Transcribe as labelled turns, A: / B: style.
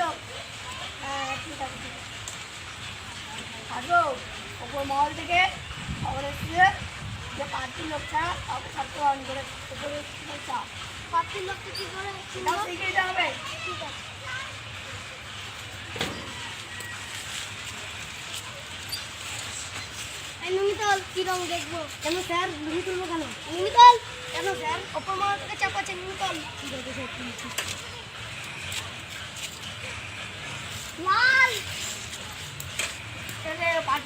A: লোক হ্যাঁ ঠিক আছে ঠিক আছে। ওপর মহল থেকে খবর এসেছে যে পার্টির লোক ছাড়া কাউকে ছাড়তে পারেন করে ওপরে চা।
B: পাখির লোককে কি করে?
A: সেটাও শিখে দিতে হবে
B: ঠিক আছে। এই কি রং দেখব?
A: কেন স্যার? লুঙ্গি তুলবো কেন?
B: নুনিতল
A: কেন স্যার?
B: মহল থেকে চাপাচ্ছে নুনিতল
A: ঠিক আছে স্যার ঠিক আছে
B: লাল
A: এই যে পার্টির লোক
B: কেন স্যার এই তো নুনিতল কেন ওটা তুলতে হবে এই ডান্ডা